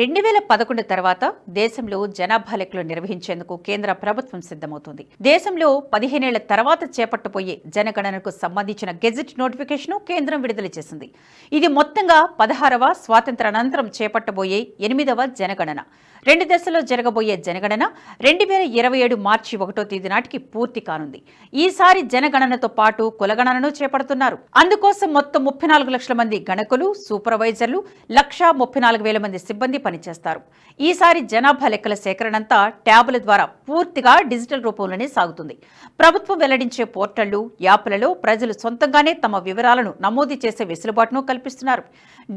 రెండు వేల పదకొండు తర్వాత దేశంలో జనాభా లెక్కలు నిర్వహించేందుకు కేంద్ర ప్రభుత్వం సిద్ధమవుతుంది. దేశంలో పదిహేనేళ్ళ తర్వాత చేపట్టబోయే జనగణనకు సంబంధించిన గెజిట్ నోటిఫికేషన్ కేంద్రం విడుదల చేసింది. ఇది మొత్తంగా పదహారవ స్వాతంత్రానంతరం చేపట్టబోయే ఎనిమిదవ జనగణన. రెండు దశల్లో జరగబోయే జనగణన రెండు వేల ఇరవై ఏడు మార్చి ఒకటో తేదీ నాటికి పూర్తి కానుంది. ఈసారి జనగణనతో పాటు కులగణనను చేపడుతున్నారు. అందుకోసం మొత్తం ముప్పై నాలుగు లక్షల మంది గణకులు సూపర్వైజర్లు లక్షా ముప్పై నాలుగు వేల మంది సిబ్బంది పనిచేస్తారు. ఈసారి జనాభా లెక్కల సేకరణంతా ట్యాబుల ద్వారా పూర్తిగా డిజిటల్ రూపంలోనే సాగుతుంది. ప్రభుత్వం వెల్లడించే పోర్టళ్ళు యాప్లలో ప్రజలు సొంతంగానే తమ వివరాలను నమోదు చేసే వెసులుబాటును కల్పిస్తున్నారు.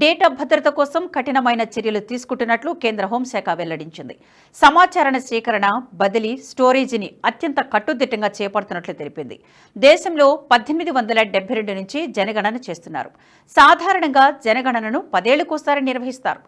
డేటా భద్రత కోసం కఠినమైన చర్యలు తీసుకుంటున్నట్లు కేంద్ర హోంశాఖ వెల్లడించింది. సమాచారణ సేకరణ బదిలీ స్టోరేజీని అత్యంత కట్టుదిట్టంగా చేపడుతున్నట్లు తెలిపింది. దేశంలో పద్దెనిమిది వందల డెబ్బై రెండు నుంచి జనగణన చేస్తున్నారు. సాధారణంగా జనగణనను పదేళ్ళకోసారి నిర్వహిస్తారు.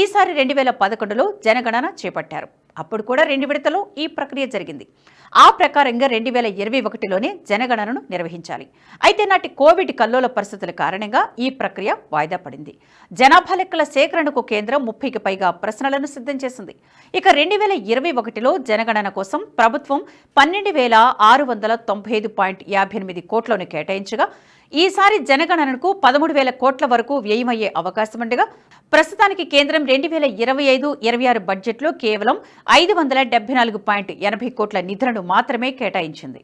ఈసారి రెండు వేల పదకొండులో జనగణన చేపట్టారు. అప్పుడు కూడా రెండు విడతలో ఈ ప్రక్రియ జరిగింది. ఆ ప్రకారంగా రెండు వేల ఇరవై ఒకటిలోనే జనగణనను నిర్వహించాలి. అయితే నాటి కోవిడ్ కల్లోల పరిస్థితుల కారణంగా ఈ ప్రక్రియ వాయిదా పడింది. జనాభా లెక్కల సేకరణకు కేంద్రం ముప్పైకి పైగా ప్రశ్నలను సిద్ధం చేసింది. ఇక రెండు వేల ఇరవై ఒకటిలో జనగణన కోసం ప్రభుత్వం పన్నెండు వేల ఆరు వందల తొంభై ఐదు పాయింట్ యాభై ఎనిమిది కోట్లను కేటాయించగా ఈసారి జనగణనకు పదమూడు వేల కోట్ల వరకు వ్యయమయ్యే అవకాశం ఉండగా ప్రస్తుతానికి కేంద్రం రెండు వేల ఇరవై ఐదు ఇరవై ఆరు బడ్జెట్లో కేవలం ఐదు వందల డెబ్బై నాలుగు పాయింట్ ఎనభై కోట్ల నిధులను మాత్రమే కేటాయించింది.